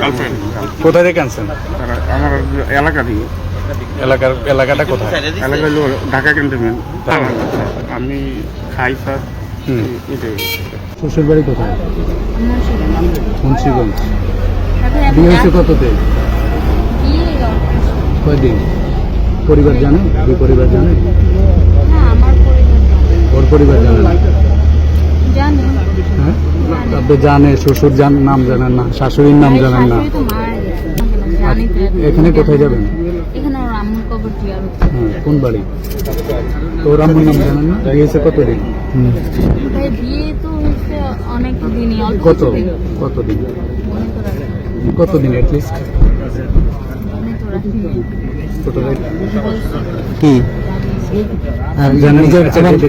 Girlfriend কোথায় থেকে আনছেন? আমার এলাকারই এলাকার এলাকাটা কোথায়? এলাকা হলো ঢাকা ক্যান্টনমেন্ট। আমি খাই স্যার। শ্বশুর বাড়ি কোথায়? মুন্সিগঞ্জ। বিয়ে হয়েছে কততে কয়দিন? পরিবার জানে? দুই পরিবার জানে? না পরিবার ওর পরিবার জানে না? আপনি জানে শ্বশুর জান নাম জানেন না শাশুড়ির নাম জানেন না। এখন। কোথায় যাবেন? হ্যাঁ কোন বাড়ি? তো ওর আম্মুর নাম জানেন না? বিয়ে কতদিন কত? দিন। কতদিন কতদিন অ্যাটলিস্ট কি? আর জানেন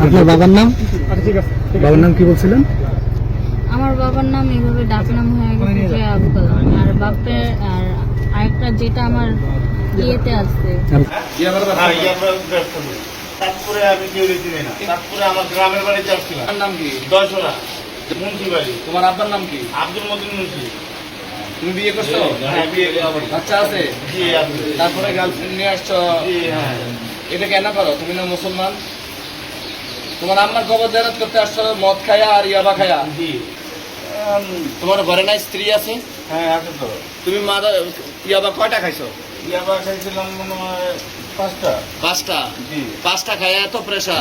আপনার বাবার নাম? বাবার নাম কি বলছিলেন? আমার বাবার নাম এইভাবে ডাক নাম হয়ে গেছে যে আবু কালাম। আর বাপের আর আরেকটা যেটা আমার ইয়েতে আছে। তারপরে আমি কেউ চিনি না। তারপরে আমার গ্রামের বাড়িতে আসছিলাম। নাম কি? দশরা মুন্সি বাড়ি। তোমার আব্বার নাম কি? আব্দুল মদিন মুন্সি। তুমি বিয়ে করছ? হ্যাঁ, বিয়ে বাচ্চা আছে? জি তারপরে গার্লফ্রেন্ড নিয়ে আসছো? জি হ্যাঁ। এটা কেন করো? তুমি না মুসলমান? তোমার আম্মার খবর জেরাত করতে আসছো মদ খায়া আর ইয়াবা খায়া? তোমার ঘরে নাই স্ত্রী আছে? হ্যাঁ আছে তো। তুমি মা ইয়াবা কয়টা খাইছো? ইয়াবা খাইছিলাম মনে হয় পাঁচটা। পাঁচটা? জি। পাঁচটা খায়া এত হয়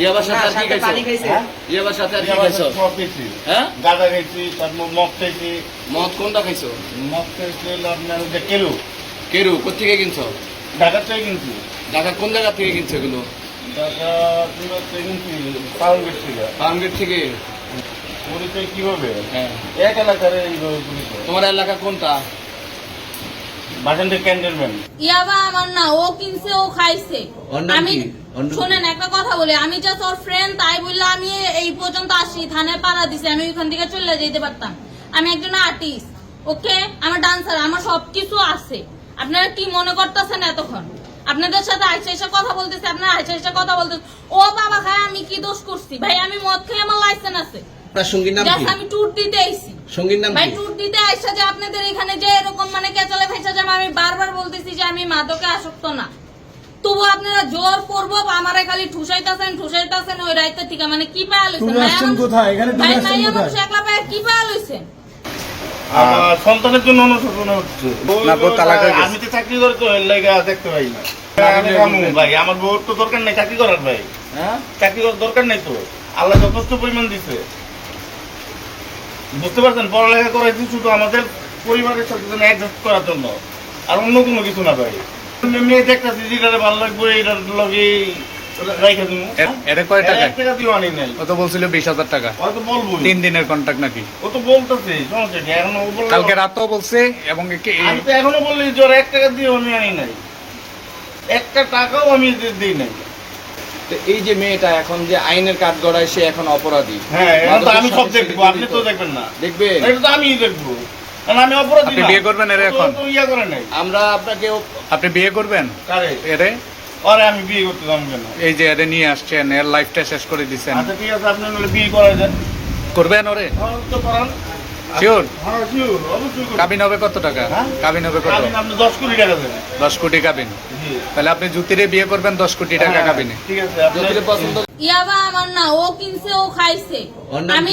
ইয়াবার সাথে আর কি খাইছো? ইয়াবার সাথে আর কি খাইছো? হ্যাঁ? গাঁদা খেয়েছি তারপর মগ খেয়েছি মদ কোনটা খাইছো? মদ হলো আপনার যে কেলু। কেরু কোথেকে কিনছো? ঢাকার থেকে কিনছি। ঢাকা কোন জায়গা থেকে কিনছো এগুলো? ঢাকা থেকে কিনছি টাউন থেকে। ফার্মগেট থেকে? পরিচয় কীভাবে? হ্যাঁ। এক এলাকার তোমার এলাকা কোনটা? বাসন্তী ক্যান্টনমেন্ট। ইয়াবা আমার না ও কিনছে ও খাইছে। ওর নাম আমি? শোনেন একটা কথা বলি আমি ওর ফ্রেন্ড তাই বললে আমি এই পর্যন্ত আসি থানায় পাড়া দিছি আমি ওইখান থেকে চলে যেতে পারতাম। আমি একজন আর্টিস্ট ওকে আমার ডান্সার আমার সবকিছু আছে। আপনারা কি মনে করতেছেন এতক্ষণ? আপনাদের সাথে আইসা এসে কথা বলতেছে আপনারা আইসা এসে কথা বলতেছে ও বাবা খায় আমি কি দোষ করছি? ভাই আমি মদ খেয়ে আমার লাইসেন্স আছে। আপনার সঙ্গীর নাম কি? আমি ট্যুর দিতে আইছি। সঙ্গীর নাম ভাই ট্যুর দিতে আইসা যে আপনাদের এখানে যে এরকম মানে কেচালে ফেসা যাবে আমি বারবার বলতেছি যে আমি মাদকে আসক্ত না। তবু আপনারা জোর করব আমারে খালি ঠুসাইতাছেন ঠুসাইতাছেন ওই রাইতে থেকে মানে কি পায়া লইছেন? কোথায়? এখানে ভাই একলা পায়া কি পায়া লইছেন? আমার সন্তানের জন্য অনুশোচনা হচ্ছে। না, বউ তালাক হয়ে গেছে। আমি তো চাকরি করে তো দেখতে পাই না। ভাই আমার বউর তো দরকার নেই চাকরি করার ভাই। হ্যাঁ? চাকরি করার দরকার নেই তো। আল্লাহ যথেষ্ট পরিমাণ দিছে। বুঝতে পারছেন? পড়ালেখা করাইছি শুধু আমাদের পরিবারের সাথে যেন অ্যাডজাস্ট করার জন্য। আর অন্য কোনো কিছু না ভাই। মেয়ে দেখতেছি যেটারে ভালো লাগবে এটার লগে এটা কয় টাকা? টাকা দিও আনি নাই। ও তো বলছিল বিশ হাজার টাকা। হয়তো বলব তিন দিনের কন্ট্রাক্ট নাকি? ও তো বলতেছে সমস্যা কি? এখন ও বলল কালকে রাতও বলছে এবং আমি তো এখনও বললি যে এক টাকা দিয়ে আমি আনি নাই। একটা টাকাও আমি দিই নাই। তো এই যে মেয়েটা এখন যে আইনের কাঠ গড়ায় সে এখন অপরাধী। হ্যাঁ আমি সব দেখব আপনি তো দেখবেন না। দেখবে এটা তো আমিই দেখব। আমি অপরাধী বিয়ে করবেন এর এখন? ও করে নাই। আমরা আপনাকে আপনি বিয়ে করবেন? এরে? আরে আমি বিয়ে করতে যাব কেন? এই যে এরে নিয়ে আসছেন এর লাইফটা শেষ করে দিচ্ছেন আচ্ছা ঠিক আছে আপনি নাহলে বিয়ে করা করবেন ওরে? হ্যাঁ, তো করান। শিওর হ্যাঁ শিওর অবশ্যই করব। কাবিন হবে কত টাকা? হ্যাঁ? কাবিন হবে কত? আপনি আপনি দশ কোটি টাকা দেবেন। দশ কোটি কাবিন। তাহলে আপনি জুতিরে বিয়ে করবেন দশ কোটি টাকা কাবিনে। ঠিক আছে আপনি পছন্দ ইয়াবা আমার না ও কিনছে ও খাইছে। আমি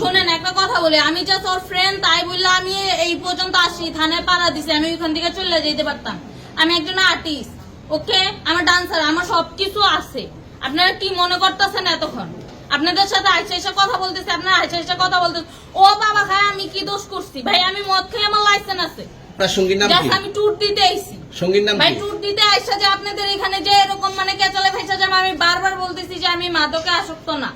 শোনেন একটা কথা বলি আমি জাস্ট ওর ফ্রেন্ড তাই বললে আমি এই পর্যন্ত আসি থানায় পাড়া দিছি আমি ওইখান থেকে চলে যেতে পারতাম। আমি একজন আর্টিস্ট ওকে? আমার ডান্সার আমার সবকিছু আছে। আপনারা কি মনে করতেছেন এতক্ষণ? আপনাদের সাথে আইসা এসে কথা বলতেছে আপনারা আইসা এসে কথা বলতেছে। ও বাবা খায় আমি কি দোষ করছি? ভাই আমি মদ খেয়ে আমার লাইসেন্স আছে। আপনার সঙ্গীর নাম কি? আমি ট্যুর দিতে আইছি। সঙ্গীর নাম ভাই ট্যুর দিতে আইসা যে আপনাদের এখানে যে এরকম মানে কেচালে ফেসা যাবে আমি বারবার বলতেছি যে আমি মাদকে আসক্ত না।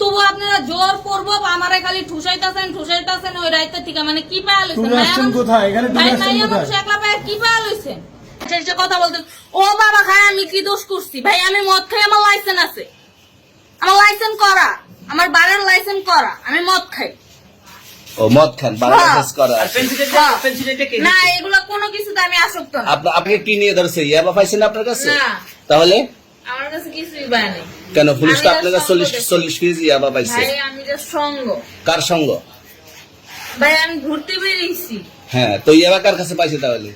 তবু আপনারা জোর করব বা আমারে খালি ঠুসাইতাছেন ঠুসাইতাছেন ওই রাইতে থেকে মানে কি পায়া লইছেন? কোথায়? এখানে ভাই আসছেন মাইয়া একলা পায়া কি পায়া লইছেন? কথা বলতে ও বাবা খায় আমি কি দোষ করছি? ভাই আমি মদ খাই আমার লাইসেন্স আছে। আমার লাইসেন্স করা। আমার বাড়ির লাইসেন্স করা। আমি মদ খাই। ও মদ খান হ্যাঁ। বাংলাদেশ করা হ্যাঁ। না এগুলো কোনো কিছুতে আমি আসক্ত না। আপনি আপনি কি নিয়ে ধরছে? ইয়াবা পাইছেন আপনার কাছে? না। তাহলে? আমার কাছে কিছুই নাই। কেন পুলিশ তো আপনার কাছে চল্লিশ। চল্লিশ কেজি ইয়াবা পাইছে ভাই আমি যে সঙ্গ। কার সঙ্গ? ভাই আমি ঘুরতে বেরিয়েছি। হ্যাঁ তো ইয়াবা কার কাছে পাইছে তাহলে?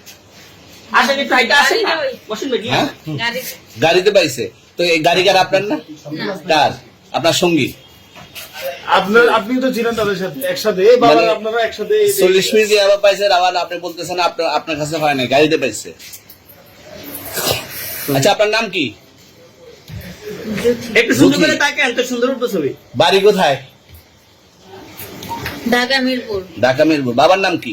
হ্যাঁ? গাড়ি গাড়িতে পাইছে তো এই গাড়ি কার আপনার না? কার? আপনার সঙ্গী। আপনার আপনি তো ছিলেন তাদের সাথে একসাথে। বাবা মানে- আপনারা একসাথে চল্লিশ মিনিট আবার আপনি বলতেছেন আপনার আপনার কাছে হয় নাই গাড়িতে পাইছে আচ্ছা আপনার নাম কি? একটু সুন্দর করে বুঝি। তাকান তো সুন্দর ছবি। বাড়ি কোথায়? ঢাকা মিরপুর। ঢাকা মিরপুর। বাবার নাম কি?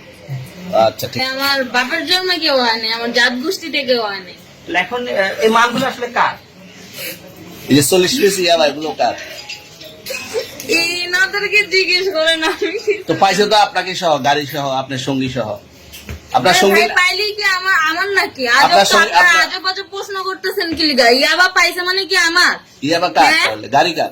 আচ্ছা ঠিক। আমার বাপের জন্ম কেউ আমার জাত কেউ হয়নি এখন এই মালগুলো আসলে কার? এই যে চল্লিশ পিস ইয়াবা এগুলো কার? এই নাদেরকে জিজ্ঞেস করেন আমি তো পাইছে তো আপনাকে সহ গাড়ি সহ আপনার সঙ্গী সহ। আপনার সঙ্গী পাইলি কি আমার আমার নাকি? আপনার সঙ্গে- আজব আজব প্রশ্ন করতেছেন কি লিগা ইয়াবা পাইছে মানে কি আমার? ইয়াবা কার হ্যাঁ? গাড়ি কার?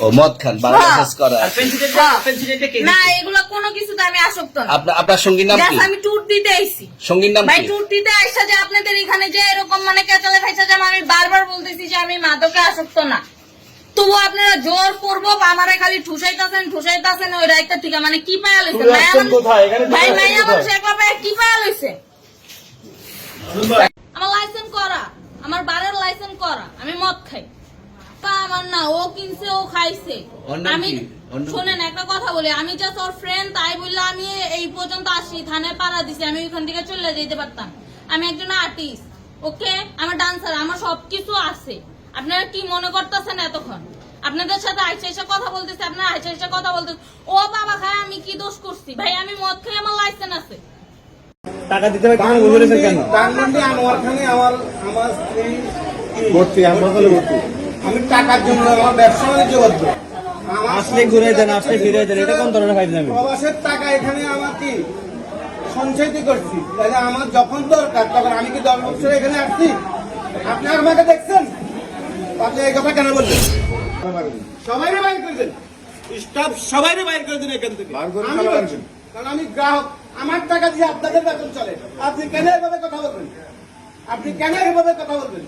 ও মদ খান বাংলা হ্যাঁ। করা না এগুলো কোনো কিছুতে আমি আসক্ত না। আপনার আপনার সঙ্গীর নাম কি? আমি ট্যুর দিতে আইছি। সঙ্গীর নাম ভাই ট্যুর দিতে আইসা যে আপনাদের এখানে যে এরকম মানে কেচালে খাইছে যে আমি বারবার বলতেছি যে আমি মাদকে আসক্ত না। তবু আপনারা জোর করব আমারে খালি ঠুসাইতাছেন ঠুসাইতাছেন ওই রাইতে থেকে। মানে কি পায়া লইছে? ভাই? শেখ কি পায়া লইছে? আমার লাইসেন্স করা। আমার বারের লাইসেন্স করা। আমি মদ খাই। আমার না ও কিনছে ও খাইছে। আমি? শোনেন একটা কথা বলি আমি জাস্ট ওর ফ্রেন্ড তাই বললে আমি এই পর্যন্ত আসি থানায় পাড়া দিছি আমি ওইখান থেকে চলে যেতে পারতাম। আমি একজন আর্টিস্ট ওকে? আমার ডান্সার আমার সবকিছু আছে। আপনারা কি মনে করতেছেন এতক্ষণ? আপনাদের সাথে আইসা এসে কথা বলতেছে আপনারা আইসা এসে কথা বলতেছে। ও বাবা খায় আমি কি দোষ করছি? ভাই আমি মদ খাই আমার লাইসেন্স আছে। টাকা দিতে হবে কেন? বলেছেন কেন? ধানমন্ডি আনোয়ার খানে আমার আমার স্ত্রী ভর্তি হাসপাতালে ভর্তি। আমি টাকার জন্য আমার ব্যবসা বাণিজ্য আমার আসলে ঘুরে দেন আসলে ফিরে দেন এটা কোন ধরনের ফাইল আমি প্রবাসের টাকা এখানে আমার কি সঞ্চয়িত করছি? তাহলে আমার যখন দরকার তখন আমি কি দশ বছর এখানে আসছি? আপনি আমাকে দেখছেন? আপনি এই কথা কেন বললেন সবাই বাইর করে দেন। স্টাফ সবাই বাইর করে দিন এখান থেকে। আমি বলছি। কারণ আমি গ্রাহক আমার টাকা দিয়ে আপনাদের বেতন চলে। আপনি কেন এভাবে কথা বলবেন? আপনি কেন এভাবে কথা বলবেন?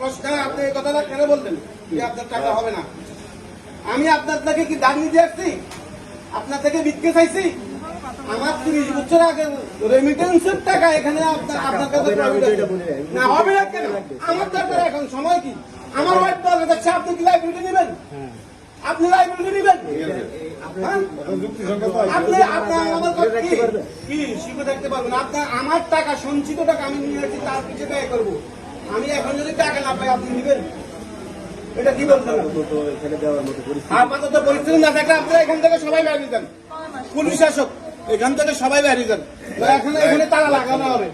প্রশ্ন আপনি এই কথাটা কেন বলবেন যে আপনার টাকা হবে না? আমি আপনার থেকে কি দাম নিতে আসছি? আপনার থেকে বিক্রি চাইছি? আমার তিরিশ বছর আগে রেমিটেন্সের টাকা এখানে আপনার আপনার কাছে না হবে না কেন? আমার দরকার এখন সময় কি? আমার ওয়াইফ দরকার আপনি কি লাইব্রেরি নেবেন? আপনি লাইব্রেরি নেবেন হ্যাঁ? আপনি আপনার আমার কি? পারবেন। আপনার আমার টাকা, সঞ্চিত টাকা আমি নিয়ে আসছি, তার পিছিয়ে ব্যয় করব। আমি এখন যদি টাকা না পাই, আপনি নেবেন এটা কি বলছেন? আপাতত পরিস্থিতি না থাকলে আপনারা এখান থেকে সবাই বেরিয়ে যান। পুলিশ শাসক এখান থেকে সবাই বেরিয়ে যান। এখানে এখানে তালা লাগানো হবে।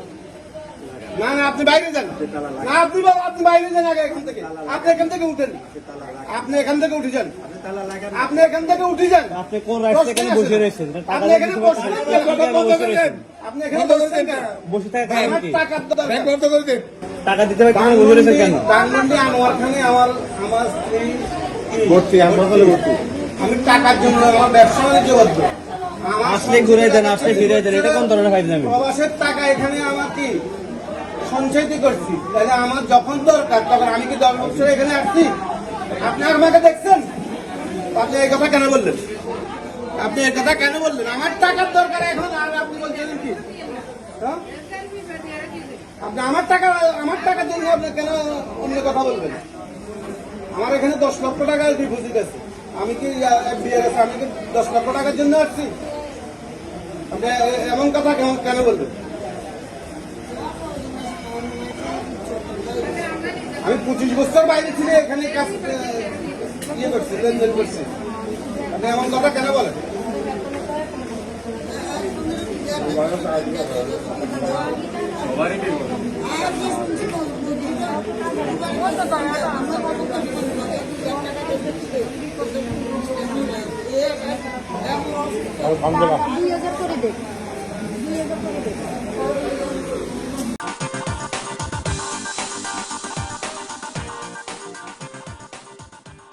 না না আপনি বাইরে যান। না আপনি আপনি বাইরে যান আগে এখান থেকে। আপনি এখান থেকে উঠেন। আপনি এখান থেকে উঠে যান। আপনি এখান থেকে উঠে যান। আপনি কোন এখানে বসে রয়েছেন? আপনি এখানে বসে রয়েছেন, বসে রয়েছেন। আপনি এখানে কেন? বসে থাকা কারণ আমার কি টাকার দরকার। টাকা দিতে হবে কেন বলেছেন কেন? ধানমন্ডি আনোয়ার খানে আমার আমার স্ত্রী ভর্তি ভর্তি। আমি টাকার জন্য আমার ব্যবসা বাণিজ্য করতো আসলে ঘুরে দেন আসলে ফিরে দেন এটা কোন ধরনের ফাইল আমি প্রবাসের টাকা এখানে আমার কি? সঞ্চয়িত করছি। তাহলে আমার যখন দরকার, তখন আমি কি দশ বছর এখানে আসছি? আপনি আমাকে দেখছেন? আপনি এই কথা কেন বললেন? আপনি এই কথা কেন বললেন? আমার টাকার দরকার এখন, আর আপনি বলছেন কি? হ্যাঁ? আপনি আমার টাকা, আমার টাকার জন্য আপনি কেন অন্য কথা বলবেন? আমার এখানে দশ লক্ষ টাকা ডিপোজিট আছে। আমি কি এফডিআর আছে? আমি কি দশ লক্ষ টাকার জন্য আসছি? আপনি এমন কথা কেন বলবেন আমি পঁচিশ বছর বাইরে ছিল এখানে কাজ ইয়ে করছি লেনদেন করছি। আপনি এমন কথা কেন বলেন? দুই হাজার করে দেখ